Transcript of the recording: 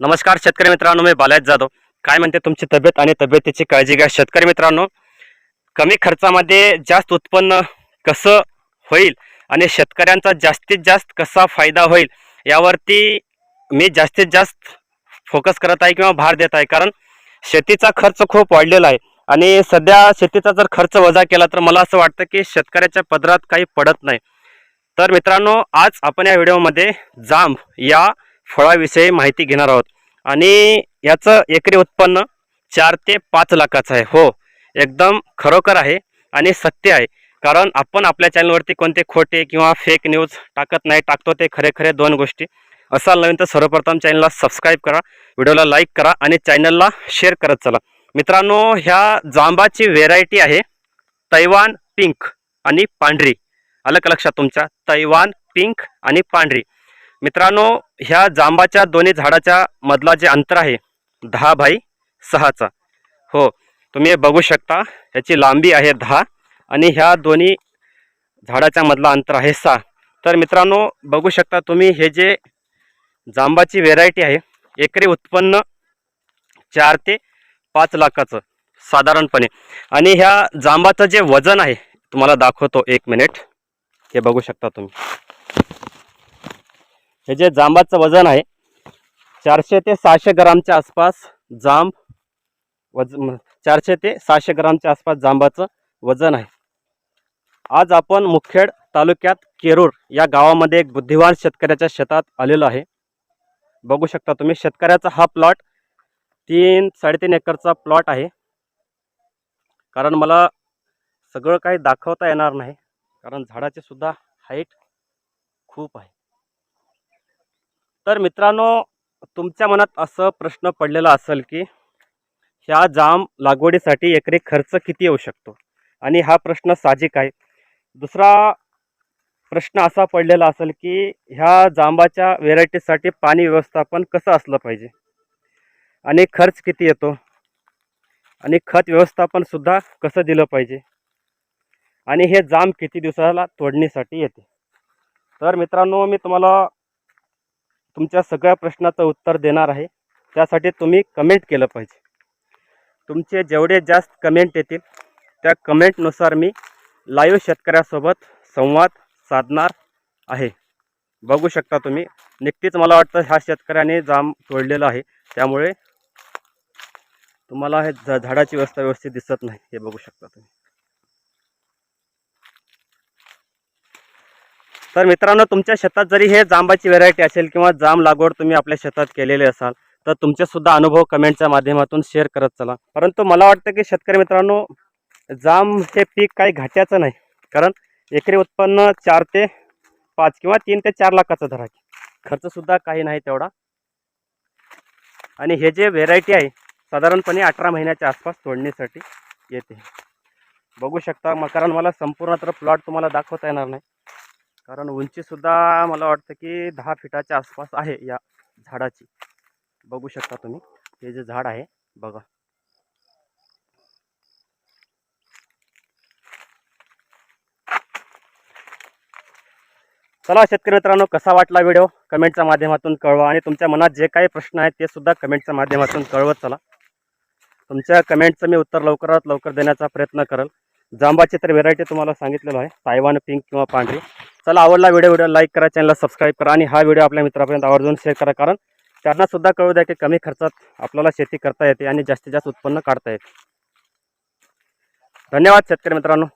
नमस्कार शेतकरी मित्रांनो मी बालाज जाधव. काय म्हणते तुमची तब्येत आणि तब्येतीची काळजी घ्या. शेतकरी मित्रांनो कमी खर्चामध्ये जास्त उत्पन्न कसं होईल आणि शेतकऱ्यांचा जास्तीत जास्त कसा फायदा होईल यावरती मी जास्तीत जास्त फोकस करत आहे किंवा भार देत आहे. कारण शेतीचा खर्च खूप वाढलेला आहे आणि सध्या शेतीचा जर खर्च वजा केला तर मला असं वाटतं की शेतकऱ्याच्या पदरात काही पडत नाही. तर मित्रांनो आज आपण या व्हिडिओमध्ये जांब या फळाविषयी माहिती घेणार आहोत. आणि याचं एकरी उत्पन्न चार ते पाच लाखाचं आहे. हो एकदम खरोखर आहे आणि सत्य आहे. कारण आपण आपल्या चॅनलवरती कोणते खोटे किंवा फेक न्यूज टाकत नाही टाकतो ते खरे खरे दोन गोष्टी. असाल नवीन तर सर्वप्रथम चॅनलला सबस्क्राईब करा व्हिडिओला लाईक करा आणि चॅनलला शेअर करत चला. मित्रांनो ह्या जांबाची व्हेरायटी आहे तैवान पिंक आणि पांढरी. अलग लक्षात तुमच्या? तैवान पिंक आणि पांढरी. मित्रांनो ह्या जांबाच्या दोन्ही झाडाच्या मधला जे अंतर आहे दहा बाय सहाचा. हो तुम्ही बघू शकता ह्याची लांबी आहे दहा आणि ह्या दोन्ही झाडाच्या मधला अंतर आहे सहा. तर मित्रांनो बघू शकता तुम्ही हे जे जांबाची व्हेरायटी आहे एकरी उत्पन्न चार ते पाच लाखाचं साधारणपणे. आणि ह्या जांबाचं जे वजन आहे तुम्हाला दाखवतो एक मिनिट. हे बघू शकता तुम्ही. हे जे जांबाचं वजन आहे चारशे ते सहाशे ग्रामच्या आसपास जांब वज चारशे ते सहाशे ग्रामच्या आसपास जांबाचं वजन आहे. आज आपण मुखेड तालुक्यात केरूर या गावामध्ये एक बुद्धिवान शेतकऱ्याच्या शेतात आलेलो आहे. बघू शकता तुम्ही शेतकऱ्याचा हा प्लॉट तीन साडेतीन एकरचा प्लॉट आहे. कारण मला सगळं काही दाखवता येणार नाही कारण झाडाची सुद्धा हाईट खूप आहे. तर मित्रांनो तुमच्या मनात असं प्रश्न पडलेला असेल की ह्या जाम लागवडीसाठी एकरी खर्च किती येऊ शकतो? आणि हा प्रश्न साहजिक आहे. दुसरा प्रश्न असा पडलेला असेल की ह्या जांबाच्या व्हेरायटीसाठी पाणी व्यवस्थापन कसं असलं पाहिजे? आणि खर्च किती येतो? आणि खत व्यवस्थापनसुद्धा कसं दिलं पाहिजे? आणि हे जाम किती दिवसाला तोडणीसाठी येते? तर मित्रांनो मी तुम्हाला तुमच्या सगळ्या प्रश्नाचं उत्तर देणार आहे. त्यासाठी तुम्ही कमेंट केलं पाहिजे. तुमचे जेवढे जास्त कमेंट येतील त्या कमेंटनुसार मी लाईव्ह शेतकऱ्यासोबत संवाद साधणार आहे. बघू शकता तुम्ही नक्कीच मला वाटतं ह्या शेतकऱ्याने जाम तोडलेलं आहे. त्यामुळे तुम्हाला हे झाडाची व्यवस्था व्यवस्थित दिसत नाही हे बघू शकता तुम्ही. तर मित्रांनो तुमच्या शेतात जरी हे जांबाची व्हेरायटी असेल किंवा जांब लागवड तुम्ही आपल्या शेतात केलेली असाल तर तुमचेसुद्धा अनुभव कमेंटच्या माध्यमातून शेअर करत चला. परंतु मला वाटतं की शेतकरी मित्रांनो जांब हे पीक काही घाट्याचं नाही. कारण एकरी उत्पन्न चार ते पाच किंवा तीन ते चार लाखाचं धरा. खर्चसुद्धा काही नाही तेवढा. आणि हे जे व्हेरायटी आहे साधारणपणे अठरा महिन्याच्या आसपास तोडणीसाठी येते. बघू शकता मग कारण मला संपूर्ण तर प्लॉट तुम्हाला दाखवता येणार नाही. कारण उंचीसुद्धा मला वाटतं की दहा फिटाच्या आसपास आहे या झाडाची. बघू शकता तुम्ही हे जे झाड आहे बघा. चला शेतकरी मित्रांनो कसा वाटला व्हिडिओ? कमेंटच्या माध्यमातून कळवा आणि तुमच्या मनात जे काही प्रश्न आहेत ते सुद्धा कमेंटच्या माध्यमातून कळवत चला. तुमच्या कमेंटचं मी उत्तर लवकरात लवकर देण्याचा प्रयत्न करेल. जांबाची तर व्हेरायटी तुम्हाला सांगितलेलं आहे सायवान पिंक किंवा पांढरी. चला आवडला व्हिडिओ व्हिडिओ लाईक करा चॅनलला सबस्क्राईब करा आणि हा व्हिडिओ आपल्या मित्रापर्यंत आवर्जून शेअर करा. कारण त्यांना सुद्धा कळू द्या की कमी खर्चात आपल्याला शेती करता येते आणि जास्तीत जास्त उत्पन्न काढता येते. धन्यवाद शेतकरी मित्रांनो.